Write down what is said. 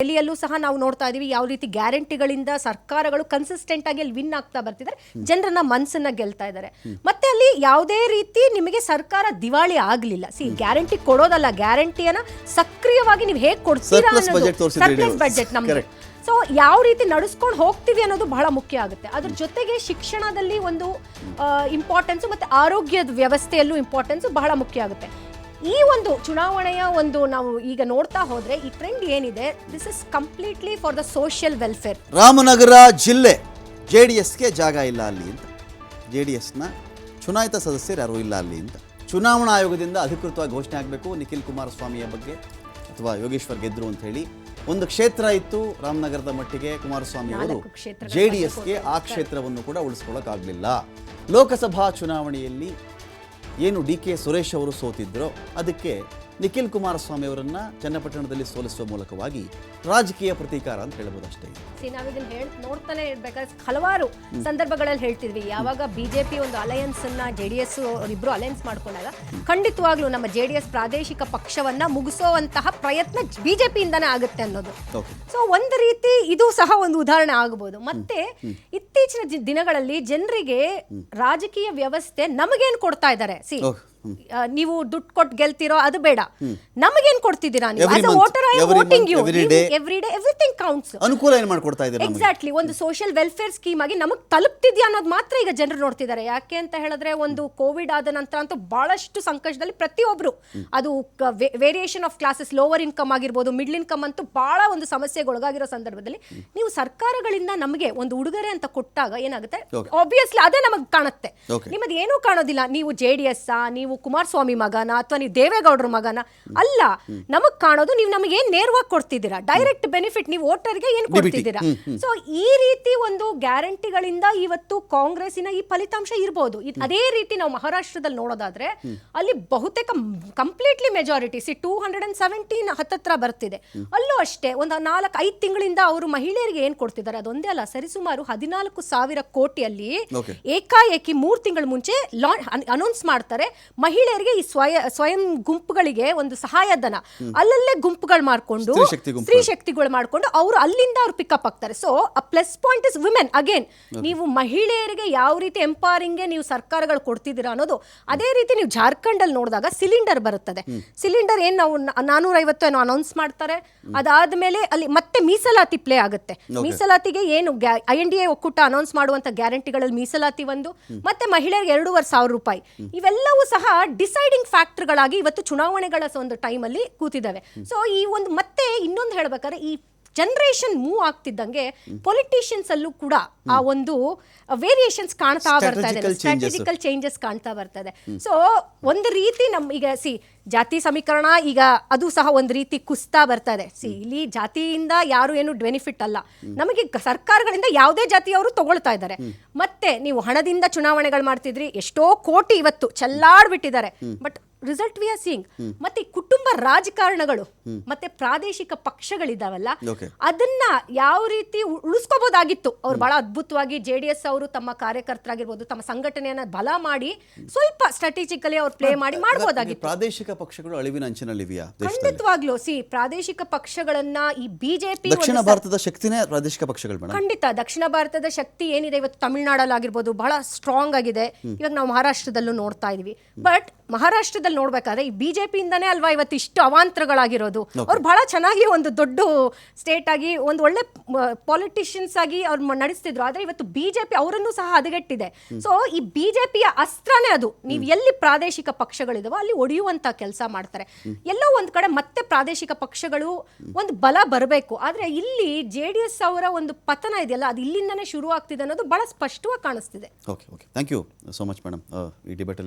ದೆಹಲಿಯಲ್ಲೂ ಸಹ ನಾವು ನೋಡ್ತಾ ಇದೀವಿ ಯಾವ ರೀತಿ ಗ್ಯಾರಂಟಿಗಳಿಂದ ಸರ್ಕಾರಗಳು ಕನ್ಸಿಸ್ಟೆಂಟ್ ಆಗಿ ಅಲ್ಲಿ ವಿನ್ ಆಗ್ತಾ ಬರ್ತಿದ್ದಾರೆ ಜನರನ್ನ ಮನಸ್ಸನ್ನ ಗೆಲ್ತಾ ಇದ್ದಾರೆ ಮತ್ತೆ ಅಲ್ಲಿ ಯಾವುದೇ ರೀತಿ ನಿಮಗೆ ಸರ್ಕಾರ ದಿವಾಳಿ ಆಗ್ಲಿಲ್ಲ. ಸಿ ಗ್ಯಾರಂಟಿ ಕೊಡೋದಲ್ಲ ಗ್ಯಾರಂಟಿಯನ್ನ ಸಕ್ರಿಯವಾಗಿ ನೀವು ಹೇಗೆ ಕೊಡ್ತೀರಾ Surplus budget ತೋರ್ಸಿದ್ರಿ ನೀವು. ಬಜೆಟ್ ನಮ್ದು. Correct. ಸೊ ಯಾವ ರೀತಿ ನಡೆಸ್ಕೊಂಡು ಹೋಗ್ತೀವಿ ಅನ್ನೋದು ಬಹಳ ಮುಖ್ಯ ಆಗುತ್ತೆ. ಅದ್ರ ಜೊತೆಗೆ ಶಿಕ್ಷಣದಲ್ಲಿ ಒಂದು ಇಂಪಾರ್ಟೆನ್ಸ್ ಮತ್ತೆ ಆರೋಗ್ಯದ ವ್ಯವಸ್ಥೆಯಲ್ಲೂ ಇಂಪಾರ್ಟೆನ್ಸ್ ಬಹಳ ಮುಖ್ಯ ಆಗುತ್ತೆ. ಈ ಒಂದು ಚುನಾವಣೆಯ ಒಂದು ನಾವು ಈಗ ನೋಡ್ತಾ ಹೋದ್ರೆ ಈ ಟ್ರೆಂಡ್ ಏನಿದೆ this is completely for the social welfare Ramanagara ಜಿಲ್ಲೆ ಜೆ ಡಿ ಎಸ್ಗೆ ಜಾಗ ಇಲ್ಲ ಅಲ್ಲಿ ಅಂತ. ಜೆ ಡಿ ಎಸ್ನ ಚುನಾಯಿತ ಸದಸ್ಯರು ಯಾರೂ ಇಲ್ಲ ಅಲ್ಲಿ ಅಂತ. ಚುನಾವಣಾ ಆಯೋಗದಿಂದ ಅಧಿಕೃತವಾಗಿ ಘೋಷಣೆ ಆಗಬೇಕು ನಿಖಿಲ್ ಕುಮಾರಸ್ವಾಮಿಯ ಬಗ್ಗೆ ಅಥವಾ ಯೋಗೇಶ್ವರ್ ಗೆದ್ರು ಅಂತ ಹೇಳಿ. ಒಂದು ಕ್ಷೇತ್ರ ಇತ್ತು ರಾಮನಗರದ ಮಟ್ಟಿಗೆ ಕುಮಾರಸ್ವಾಮಿ ಅವರು ಜೆ ಡಿ ಎಸ್ಗೆ ಆ ಕ್ಷೇತ್ರವನ್ನು ಕೂಡ ಉಳಿಸ್ಕೊಳ್ಳೋಕ್ಕಾಗಲಿಲ್ಲ ಲೋಕಸಭಾ ಚುನಾವಣೆಯಲ್ಲಿ ಏನು ಡಿ ಕೆ ಸುರೇಶ್ ಅವರು ಸೋತಿದ್ರೋ ಅದಕ್ಕೆ ನಿಖಿಲ್ ಕುಮಾರಸ್ವಾಮಿ ಅವರನ್ನ ಚನ್ನಪಟ್ಟಣದಲ್ಲಿ ಸೋಲಿಸುವ ಮೂಲಕವಾಗಿ ರಾಜಕೀಯ ಪ್ರತೀಕಾರ ಅಂತ ಹೇಳ್ಬೋದು ಅಷ್ಟೇ. ಹೇಳ್ ನೋಡ್ತಾನೆ ಇರ್ಬೇಕಾದ್ರೆ ಹಲವಾರು ಸಂದರ್ಭಗಳಲ್ಲಿ ಹೇಳ್ತಿದ್ವಿ. ಯಾವಾಗ ಬಿಜೆಪಿ ಒಂದು ಅಲಯನ್ಸ್ ಅನ್ನ ಜೆ ಡಿ ಎಸ್ ಇಬ್ರು ಅಲಯನ್ಸ್ ಮಾಡ್ಕೊಂಡಾಗ ಖಂಡಿತವಾಗ್ಲೂ ನಮ್ಮ ಜೆ ಡಿ ಎಸ್ ಪ್ರಾದೇಶಿಕ ಪಕ್ಷವನ್ನ ಮುಗಿಸುವಂತಹ ಪ್ರಯತ್ನ ಬಿಜೆಪಿಯಿಂದಾನೇ ಆಗುತ್ತೆ ಅನ್ನೋದು. ಸೊ ಒಂದು ರೀತಿ ಇದು ಸಹ ಒಂದು ಉದಾಹರಣೆ ಆಗಬಹುದು ಮತ್ತೆ ಇತ್ತೀಚಿನ ದಿನಗಳಲ್ಲಿ ಜನರಿಗೆ ರಾಜಕೀಯ ವ್ಯವಸ್ಥೆ ನಮಗೇನು ಕೊಡ್ತಾ ಇದ್ದಾರೆ ಸಿ. ನೀವು ದುಡ್ಡು ಕೊಟ್ಟು ಗೆಲ್ತಿರೋ ಅದು ಬೇಡ. ನಮಗೇನ್ ಕೊಡ್ತಿದ್ದೀರಾ ನೀವು? Every as month, voter I every voting month, you every day. Every day everything counts ಅನುಕೂಲ ಏನು ಮಾಡ್ಕೊಡ್ತಾ ಇದ್ದಾರೆ ನಮಗೆ? ಎಕ್ಸಾಕ್ಟ್ಲಿ ಒಂದು ಸೋಷಿಯಲ್ ವೆಲ್ಫೇರ್ ಸ್ಕೀಮ್ ಆಗಿ ನಮಗೆ ತಲುಪ್ತಿದ್ಯಾ ಅನ್ನೋದು ಮಾತ್ರ ಈಗ ಜನರು ನೋಡ್ತಿದ್ದಾರೆ. ಯಾಕೆ ಅಂತ ಹೇಳಿದ್ರೆ ಒಂದು ಕೋವಿಡ್ ಆದ ನಂತರ ಅಂತೂ ಬಹಳಷ್ಟು ಸಂಕಷ್ಟದಲ್ಲಿ ಪ್ರತಿಯೊಬ್ರು. ಅದು variation of classes lower income ಆಗಿರ್ಬೋದು ಮಿಡ್ಲ್ ಇನ್ಕಮ್ ಅಂತೂ ಬಹಳ ಒಂದು ಸಮಸ್ಯೆಗೆ ಒಳಗಾಗಿರೋ ಸಂದರ್ಭದಲ್ಲಿ ನೀವು ಸರ್ಕಾರಗಳಿಂದ ನಮಗೆ ಒಂದು ಉಡುಗೊರೆ ಅಂತ ಕೊಟ್ಟಾಗ ಏನಾಗುತ್ತೆ? Okay. ಆಬ್ವಿಯಸ್ಲಿ ಅದೇ ನಮಗೆ ಕಾಣುತ್ತೆ. Okay. ನಿಮ್ಮದು ಏನೂ ಕಾಣೋದಿಲ್ಲ. ನೀವು ಜೆ ಡಿ ಎಸ್ ನೀವು ಕುಮಾರಸ್ವಾಮಿ ಮಗನ ಅಥವಾ ನೀವು ದೇವೇಗೌಡರ ಮಗನ ಅಲ್ಲ ನಮಗ್ ಕಾಣೋದು ನೀವು ನಮಗೆ ಏನ್ ನೇರವಾಗಿ ಕೊಡ್ತಿದ್ದೀರಾ? ಡೈರೆಕ್ಟ್ ಬೆನಿಫಿಟ್ ನೀವು ವೋಟರ್ಗೆ ಏನ್ ಕೊಡ್ತಿದ್ದೀರಾ? ಸೊ ಈ ರೀತಿ ಒಂದು ಗ್ಯಾರಂಟಿಗಳಿಂದ ಇವತ್ತು ಕಾಂಗ್ರೆಸ್ಸಿನ ಈ ಫಲಿತಾಂಶ ಇರಬಹುದು ಅದೇ ರೀತಿ ನಾವು ಮಹಾರಾಷ್ಟ್ರದಲ್ಲಿ ನೋಡೋದಾದ್ರೆ ಅಲ್ಲಿ ಬಹುತೇಕ completely majority C two hundred and seventeen ಹತ್ತತ್ರ ಬರ್ತಿದೆ. ಅಲ್ಲೂ ಅಷ್ಟೇ ಒಂದು ನಾಲ್ಕು ಐದು ತಿಂಗಳಿಂದ ಅವರು ಮಹಿಳೆಯರಿಗೆ ಏನ್ ಕೊಡ್ತಿದ್ದಾರೆ? ಅದೊಂದೇ ಅಲ್ಲ ಸರಿಸುಮಾರು ಹದಿನಾಲ್ಕು ಸಾವಿರ ಕೋಟಿಯಲ್ಲಿ. ಏಕಾಏಕಿ ಮೂರು ತಿಂಗಳ ಮುಂಚೆ ಅನೌನ್ಸ್ ಮಾಡ್ತಾರೆ. ಮಹಿಳೆಯರಿಗೆ ಈ ಸ್ವಯ ಸ್ವಯಂ ಗುಂಪುಗಳಿಗೆ ಒಂದು ಸಹಾಯಧನ. ಅಲ್ಲಲ್ಲೇ ಗುಂಪುಗಳು ಮಾಡಿಕೊಂಡು ಸ್ತ್ರೀ ಶಕ್ತಿ ಗುಂಪುಗಳು. ಸ್ತ್ರೀ ಶಕ್ತಿಗಳು ಮಾಡಿಕೊಂಡು ಅವರು ಅಲ್ಲಿಂದ ಅವ್ರು ಪಿಕಪ್ ಆಗ್ತಾರೆ. So uh plus point is women again ನೀವು ಮಹಿಳೆಯರಿಗೆ ಯಾವ ರೀತಿ ಎಂಪವರಿಂಗ್ಗೆ ನೀವು ಸರ್ಕಾರಗಳು ಕೊಡ್ತಿದ್ದೀರಾ ಅನ್ನೋದು ಅದೇ ರೀತಿ ನೀವು ಜಾರ್ಖಂಡ್ ಅಲ್ಲಿ ನೋಡಿದಾಗ ಸಿಲಿಂಡರ್ ಬರುತ್ತದೆ. ಸಿಲಿಂಡರ್ ಏನ್ ನಾವು ನಾನೂರ ಐವತ್ತು ಏನೋ ಅನೌನ್ಸ್ ಮಾಡ್ತಾರೆ. ಅದಾದ್ಮೇಲೆ ಅಲ್ಲಿ ಮತ್ತೆ ಮೀಸಲಾತಿ ಪ್ಲೇ ಆಗುತ್ತೆ. ಮೀಸಲಾತಿಗೆ ಏನು ಐ ಎನ್ ಡಿ ಎ ಒಕ್ಕೂಟ ಅನೌನ್ಸ್ ಮಾಡುವಂತ ಗ್ಯಾರಂಟಿಗಳಲ್ಲಿ ಮೀಸಲಾತಿ ಒಂದು ಮತ್ತೆ ಮಹಿಳೆಯರಿಗೆ ಎರಡೂವರೆ ಸಾವಿರ ರೂಪಾಯಿ. ಇವೆಲ್ಲವೂ ಸಹ ಡಿಸೈಡಿಂಗ್ ಫ್ಯಾಕ್ಟರ್ಗಳಾಗಿ ಇವತ್ತು ಚುನಾವಣೆಗಳ ಒಂದು ಟೈಮಲ್ಲಿ ಕೂತಿದ್ದಾವೆ. ಸೊ ಈ ಒಂದು ಮತ್ತೆ ಇನ್ನೊಂದು ಹೇಳ್ಬೇಕಾದ್ರೆ ಈ ಜನರೇಷನ್ ಮೂವ್ ಆಗ್ತಿದ್ದಂಗೆ ಪೊಲಿಟಿಷಿಯನ್ಸ್ ಅಲ್ಲೂ ಕೂಡ ಆ ಒಂದು ವೇರಿಯೇಷನ್ಸ್ ಕಾಣ್ತಾ ಬರ್ತಾ ಇದೆ. ಸ್ಟ್ರಾಟಜಿಕಲ್ ಚೇಂಜಸ್ ಕಾಣ್ತಾ ಬರ್ತಾ ಇದೆ ಸೊ ಒಂದು ರೀತಿ ನಮ್ ಈಗ ಸಿ ಜಾತಿ ಸಮೀಕರಣ ಈಗ ಅದು ಸಹ ಒಂದು ರೀತಿ ಕುಸ್ತಾ ಬರ್ತಾ ಇದೆ ಸಿ ಇಲ್ಲಿ ಜಾತಿಯಿಂದ ಯಾರು ಏನು ಬೆನಿಫಿಟ್ ಅಲ್ಲ. ನಮಗೆ ಸರ್ಕಾರಗಳಿಂದ ಯಾವುದೇ ಜಾತಿಯವರು ತಗೊಳ್ತಾ ಇದ್ದಾರೆ. ಮತ್ತೆ ನೀವು ಹಣದಿಂದ ಚುನಾವಣೆಗಳು ಮಾಡ್ತಿದ್ರಿ ಎಷ್ಟೋ ಕೋಟಿ ಇವತ್ತು ಚೆಲ್ಲಾಡ್ಬಿಟ್ಟಿದ್ದಾರೆ. But result we are seeing ಮತ್ತೆ ಕುಟುಂಬ ರಾಜಕಾರಣಗಳು ಮತ್ತೆ ಪ್ರಾದೇಶಿಕ ಪಕ್ಷಗಳಿದಾವಲ್ಲ. ಅದನ್ನ ಯಾವ ರೀತಿ ಉಳಿಸ್ಕೋಬಹುದಾಗಿತ್ತು ಅವ್ರು ಬಹಳ ಅದ್ಭುತವಾಗಿ ಜೆ ಡಿ ಎಸ್ ಅವರು ತಮ್ಮ ಕಾರ್ಯಕರ್ತರಾಗಿರ್ಬೋದು ತಮ್ಮ ಸಂಘಟನೆಯನ್ನ ಬಲ ಮಾಡಿ ಸ್ವಲ್ಪ ಸ್ಟ್ರಾಟಜಿಕಲಿ ಅವ್ರು ಪ್ಲೇ ಮಾಡಿ ಮಾಡಬಹುದಾಗಿತ್ತು ಪ್ರಾದೇಶಿಕ ಪಕ್ಷಗಳು ಅಳಿವಿನ ಅಂಚಿನಲ್ಲಿವೆಯಾ ಖಂಡಿತವಾಗ್ಲೂ ಸಿ ಪ್ರಾದೇಶಿಕ ಪಕ್ಷಗಳನ್ನ ಈ ಬಿಜೆಪಿ ದಕ್ಷಿಣ ಭಾರತದ ಶಕ್ತಿನೇ ಪ್ರಾದೇಶಿಕ ಪಕ್ಷಗಳು ಖಂಡಿತ ದಕ್ಷಿಣ ಭಾರತದ ಶಕ್ತಿ ಏನಿದೆ ಇವತ್ತು ತಮಿಳುನಾಡಲ್ಲಿ ಆಗಿರ್ಬೋದು ಬಹಳ ಸ್ಟ್ರಾಂಗ್ ಆಗಿದೆ. ಇವಾಗ ನಾವು ಮಹಾರಾಷ್ಟ್ರದಲ್ಲೂ ನೋಡ್ತಾ ಇದೀವಿ. ಬಟ್ ಮಹಾರಾಷ್ಟ್ರದಲ್ಲಿ ನೋಡ್ಬೇಕಾದ್ರೆ ಈ ಬಿಜೆಪಿಯಿಂದನೇ ಅಲ್ವಾ ಇವತ್ತು ಇಷ್ಟು ಅವಾಂತರಗಳಾಗಿರೋದು? ಅವ್ರು ಬಹಳ ಚೆನ್ನಾಗಿ ಒಂದು ದೊಡ್ಡ ಸ್ಟೇಟ್ ಆಗಿ ಒಂದು ಒಳ್ಳೆ ಪಾಲಿಟಿಷಿಯನ್ಸ್ ಆಗಿ ಅವ್ರು ನಡೆಸ್ತಿದ್ರು. ಆದ್ರೆ ಇವತ್ತು ಬಿಜೆಪಿ ಅವರನ್ನು ಸಹ ಹದಗೆಟ್ಟಿದೆ. ಸೊ ಈ ಬಿಜೆಪಿಯ ಅಸ್ತ್ರನೇ ಅದು. ನೀವು ಎಲ್ಲಿ ಪ್ರಾದೇಶಿಕ ಪಕ್ಷಗಳಿದಾವೋ ಅಲ್ಲಿ ಒಡೆಯುವಂತ ಕೆಲಸ ಮಾಡ್ತಾರೆ. ಎಲ್ಲೋ ಒಂದ್ ಕಡೆ ಮತ್ತೆ ಪ್ರಾದೇಶಿಕ ಪಕ್ಷಗಳು ಒಂದು ಬಲ ಬರಬೇಕು. ಆದ್ರೆ ಇಲ್ಲಿ ಜೆ ಡಿ ಎಸ್ ಅವರ ಒಂದು ಪತನ ಇದೆಯಲ್ಲ ಅದು ಇಲ್ಲಿಂದನೇ ಶುರು ಆಗ್ತಿದೆ ಅನ್ನೋದು ಬಹಳ ಸ್ಪಷ್ಟವಾಗಿ ಕಾಣಿಸ್ತಿದೆ. Okay okay thank you so much madam ಈ ಡಿಬೇಟಲ್ಲಿ